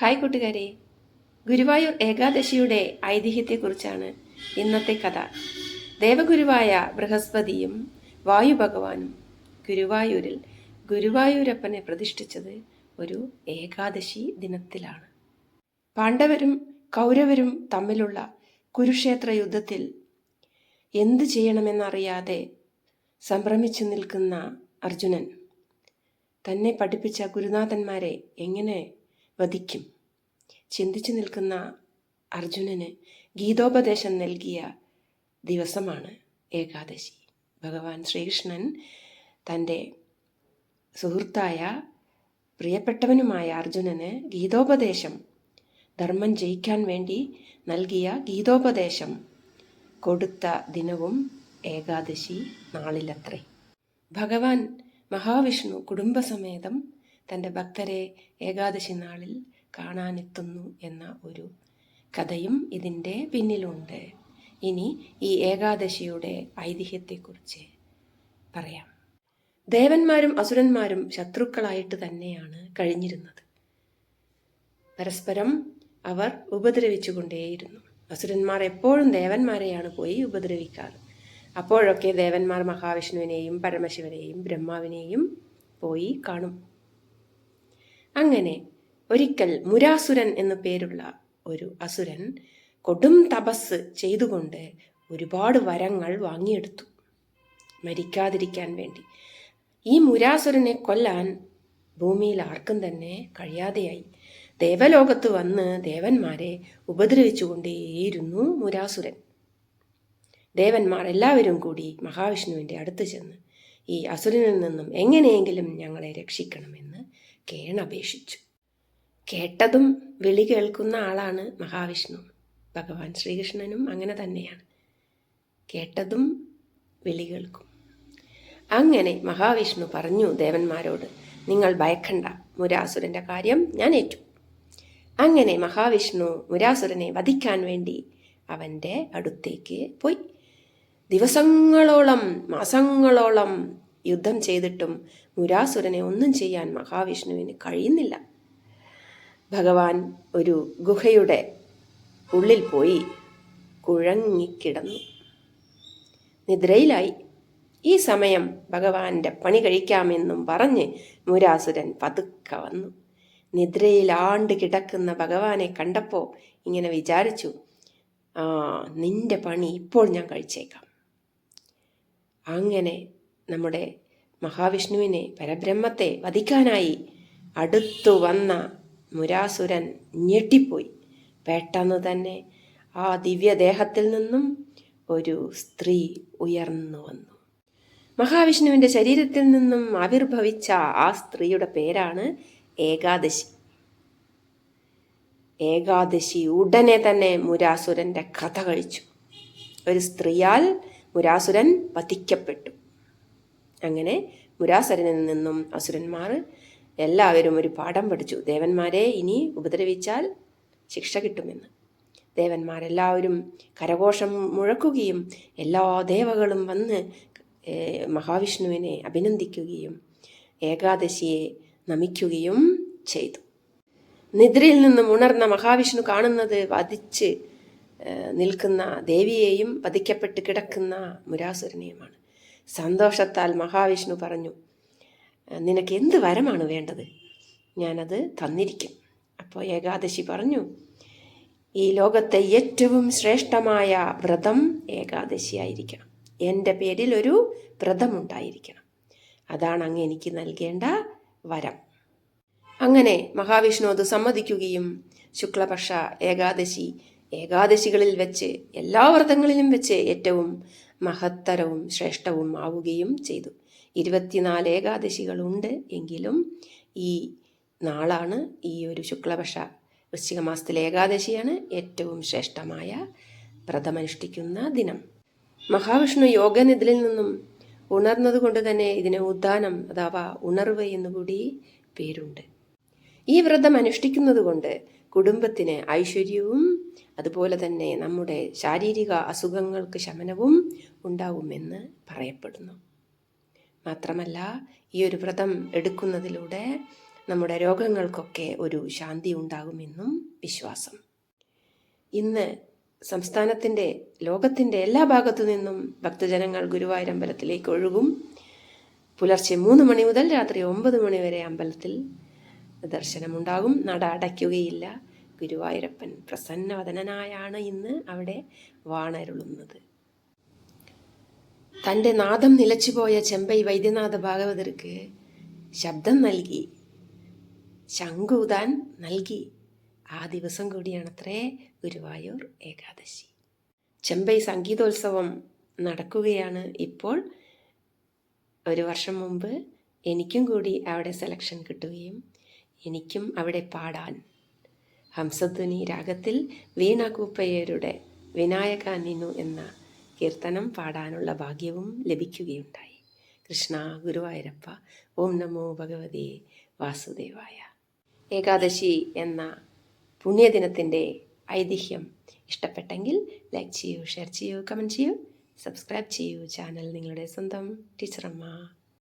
Hi കൂട്ടുകാരെ. ഗുരുവായൂർ ഏകാദശിയുടെ ഐതിഹ്യത്തെക്കുറിച്ചാണ് ഇന്നത്തെ കഥ. ദേവഗുരുവായ ബൃഹസ്പതിയും വായു ഭഗവാനും ഗുരുവായൂരിൽ ഗുരുവായൂരപ്പനെ പ്രതിഷ്ഠിച്ചത് ഒരു ഏകാദശി ദിനത്തിലാണ്. പാണ്ഡവരും കൗരവരും തമ്മിലുള്ള കുരുക്ഷേത്ര യുദ്ധത്തിൽ എന്തു ചെയ്യണമെന്നറിയാതെ സംഭ്രമിച്ചു നിൽക്കുന്ന അർജുനൻ തന്നെ പഠിപ്പിച്ച ഗുരുനാഥന്മാരെ എങ്ങനെ വധിക്കും. ചിന്തിച്ചു നിൽക്കുന്ന അർജുനന് ഗീതോപദേശം നൽകിയ ദിവസമാണ് ഏകാദശി. ഭഗവാൻ ശ്രീകൃഷ്ണൻ തന്റെ സുഹൃത്തായ പ്രിയപ്പെട്ടവനുമായ അർജുനന് ഗീതോപദേശം ധർമ്മം ജയിക്കാൻ വേണ്ടി നൽകിയ ഗീതോപദേശം കൊടുത്ത ദിനവും ഏകാദശി നാളിലത്രേ. ഭഗവാൻ മഹാവിഷ്ണു കുടുംബസമേതം തന്റെ ഭക്തരെ ഏകാദശി നാളിൽ കാണാനെത്തുന്നു എന്ന ഒരു കഥയും ഇതിന്റെ പിന്നിലുണ്ട്. ഇനി ഈ ഏകാദശിയുടെ ഐതിഹ്യത്തെക്കുറിച്ച് പറയാം. ദേവന്മാരും അസുരന്മാരും ശത്രുക്കളായിട്ട് തന്നെയാണ് കഴിഞ്ഞിരുന്നത്. പരസ്പരം അവർ ഉപദ്രവിച്ചുകൊണ്ടേയിരുന്നു. അസുരന്മാർ എപ്പോഴും ദേവന്മാരെയാണ് പോയി ഉപദ്രവിക്കാറ്. അപ്പോഴൊക്കെ ദേവന്മാർ മഹാവിഷ്ണുവിനെയും പരമശിവനെയും ബ്രഹ്മാവിനെയും പോയി കാണും. അങ്ങനെ ഒരിക്കൽ മുരാസുരൻ എന്നു പേരുള്ള ഒരു അസുരൻ കൊടും തപസ് ചെയ്തുകൊണ്ട് ഒരുപാട് വരങ്ങൾ വാങ്ങിയെടുത്തു. മരിക്കാതിരിക്കാൻ വേണ്ടി. ഈ മുരാസുരനെ കൊല്ലാൻ ഭൂമിയിൽ ആർക്കും തന്നെ കഴിയാതെയായി. ദേവലോകത്ത് വന്ന് ദേവന്മാരെ ഉപദ്രവിച്ചുകൊണ്ടേയിരുന്നു മുരാസുരൻ. ദേവന്മാർ എല്ലാവരും കൂടി മഹാവിഷ്ണുവിന്റെ അടുത്ത് ചെന്ന് ഈ അസുരനിൽ നിന്നും എങ്ങനെയെങ്കിലും ഞങ്ങളെ രക്ഷിക്കണമെന്ന് കേണപേക്ഷിച്ചു. കേട്ടതും വിളി കേൾക്കുന്ന ആളാണ് മഹാവിഷ്ണു. ഭഗവാൻ ശ്രീകൃഷ്ണനും അങ്ങനെ തന്നെയാണ്. കേട്ടതും വിളി കേൾക്കും. അങ്ങനെ മഹാവിഷ്ണു പറഞ്ഞു ദേവന്മാരോട് നിങ്ങൾ ഭയക്കണ്ട മുരാസുരന്റെ കാര്യം ഞാൻ ഏറ്റു. അങ്ങനെ മഹാവിഷ്ണു മുരാസുരനെ വധിക്കാൻ വേണ്ടി അവന്റെ അടുത്തേക്ക് പോയി. ദിവസങ്ങളോളം മാസങ്ങളോളം യുദ്ധം ചെയ്തിട്ടും മുരാസുരനെ ഒന്നും ചെയ്യാൻ മഹാവിഷ്ണുവിന് കഴിയുന്നില്ല. ഭഗവാൻ ഒരു ഗുഹയുടെ ഉള്ളിൽ പോയി കുഴങ്ങിക്കിടന്നു. നിദ്രയിലായി. ഈ സമയം ഭഗവാന്റെ പണി കഴിക്കാമെന്നും പറഞ്ഞ് മുരാസുരൻ പതുക്കെ വന്നു. നിദ്രയിൽ ആണ്ട് കിടക്കുന്ന ഭഗവാനെ കണ്ടപ്പോൾ ഇങ്ങനെ വിചാരിച്ചു ആ നിന്റെ പണി ഇപ്പോൾ ഞാൻ കഴിച്ചേക്കാം. അങ്ങനെ നമ്മുടെ മഹാവിഷ്ണുവിനെ പരബ്രഹ്മത്തെ വധിക്കാനായി അടുത്തു വന്ന മുരാസുരൻ ഞെട്ടിപ്പോയി. പെട്ടെന്ന് തന്നെ ആ ദിവ്യദേഹത്തിൽ നിന്നും ഒരു സ്ത്രീ ഉയർന്നു വന്നു. മഹാവിഷ്ണുവിന്റെ ശരീരത്തിൽ നിന്നും ആവിർഭവിച്ച ആ സ്ത്രീയുടെ പേരാണ് ഏകാദശി. ഏകാദശി ഉടനെ തന്നെ മുരാസുരന്റെ കഥ കഴിച്ചു. ഒരു സ്ത്രീയാൽ മുരാസുരൻ വധിക്കപ്പെട്ടു. അങ്ങനെ മുരാസരനിൽ നിന്നും അസുരന്മാർ എല്ലാവരും ഒരു പാഠം പഠിച്ചു. ദേവന്മാരെ ഇനി ഉപദ്രവിച്ചാൽ ശിക്ഷ കിട്ടുമെന്ന്. ദേവന്മാരെല്ലാവരും കരഘോഷം മുഴക്കുകയും എല്ലാ ദേവകളും വന്ന് മഹാവിഷ്ണുവിനെ അഭിനന്ദിക്കുകയും ഏകാദശിയെ നമിക്കുകയും ചെയ്തു. നിദ്രയിൽ നിന്നും ഉണർന്ന മഹാവിഷ്ണു കാണുന്നത് വധിച്ച് നിൽക്കുന്ന ദേവിയെയും വധിക്കപ്പെട്ട് കിടക്കുന്ന മുരാസുരനെയുമാണ്. സന്തോഷത്താൽ മഹാവിഷ്ണു പറഞ്ഞു നിനക്ക് എന്ത് വരമാണ് വേണ്ടത്? ഞാനത് തന്നിരിക്കും. അപ്പോൾ ഏകാദശി പറഞ്ഞു ഈ ലോകത്തെ ഏറ്റവും ശ്രേഷ്ഠമായ വ്രതം ഏകാദശിയായിരിക്കണം എന്റെ പേരിൽ ഒരു വ്രതമുണ്ടായിരിക്കണം അതാണ് അങ്ങ് എനിക്ക് നൽകേണ്ട വരം. അങ്ങനെ മഹാവിഷ്ണു അത് സമ്മതിക്കുകയും ശുക്ലപക്ഷ ഏകാദശി ഏകാദശികളിൽ വെച്ച് എല്ലാ വ്രതങ്ങളിലും വെച്ച് ഏറ്റവും മഹത്തരവും ശ്രേഷ്ഠവും ആവുകയും ചെയ്തു. ഇരുപത്തിനാല് ഏകാദശികളുണ്ട് എങ്കിലും ഈ നാളാണ് ഈ ഒരു ശുക്ലപക്ഷ വൃശ്ചിക മാസത്തിലെ ഏകാദശിയാണ് ഏറ്റവും ശ്രേഷ്ഠമായ വ്രതമനുഷ്ഠിക്കുന്ന ദിനം. മഹാവിഷ്ണു യോഗനിധിയിൽ നിന്നും ഉണർന്നതുകൊണ്ട് തന്നെ ഇതിന് ഉദ്ദാനം അഥവാ ഉണർവ് എന്നുകൂടി പേരുണ്ട്. ഈ വ്രതം അനുഷ്ഠിക്കുന്നത് കൊണ്ട് കുടുംബത്തിന് ഐശ്വര്യവും അതുപോലെ തന്നെ നമ്മുടെ ശാരീരിക അസുഖങ്ങൾക്ക് ശമനവും ഉണ്ടാവുമെന്ന് പറയപ്പെടുന്നു. മാത്രമല്ല ഈ ഒരു വ്രതം എടുക്കുന്നതിലൂടെ നമ്മുടെ രോഗങ്ങൾക്കൊക്കെ ഒരു ശാന്തി ഉണ്ടാകുമെന്നും വിശ്വാസം. ഇന്ന് സംസ്ഥാനത്തിന്റെ ലോകത്തിന്റെ എല്ലാ ഭാഗത്തു നിന്നും ഭക്തജനങ്ങൾ ഗുരുവായൂരമ്പലത്തിലേക്ക് ഒഴുകും. പുലർച്ചെ മൂന്ന് മണി മുതൽ രാത്രി ഒമ്പത് മണി വരെ അമ്പലത്തിൽ ദർശനമുണ്ടാകും. നട അടയ്ക്കുകയില്ല. ഗുരുവായൂരപ്പൻ പ്രസന്നവദനായാണ് ഇന്ന് അവിടെ വാണരുളുന്നത്. തന്റെ നാദം നിലച്ചുപോയ ചെമ്പൈ വൈദ്യനാഥ ഭാഗവതർക്ക് ശബ്ദം നൽകി. ശങ്കുതാൻ നൽകി. ആ ദിവസം കൂടിയാണത്രേ ഗുരുവായൂർ ഏകാദശി. ചെമ്പൈ സംഗീതോത്സവം നടക്കുകയാണ് ഇപ്പോൾ. ഒരു വർഷം മുമ്പ് എനിക്കും കൂടി അവിടെ സെലക്ഷൻ കിട്ടുകയും എനിക്കും അവിടെ പാടാൻ. ഹംസധ്വനി രാഗത്തിൽ വീണ കൂപ്പയ്യരുടെ വിനായക നിന്നു എന്ന കീർത്തനം പാടാനുള്ള ഭാഗ്യവും ലഭിക്കുകയുണ്ടായി. കൃഷ്ണ ഗുരുവായൂരപ്പ ഓം നമോ ഭഗവതി വാസുദേവായ. ഏകാദശി എന്ന പുണ്യദിനത്തിന്റെ ഐതിഹ്യം ഇഷ്ടപ്പെട്ടെങ്കിൽ ലൈക്ക് ചെയ്യൂ ഷെയർ ചെയ്യൂ കമന്റ് ചെയ്യൂ സബ്സ്ക്രൈബ് ചെയ്യൂ ചാനൽ നിങ്ങളുടെ സ്വന്തം ടീച്ചറമ്മ.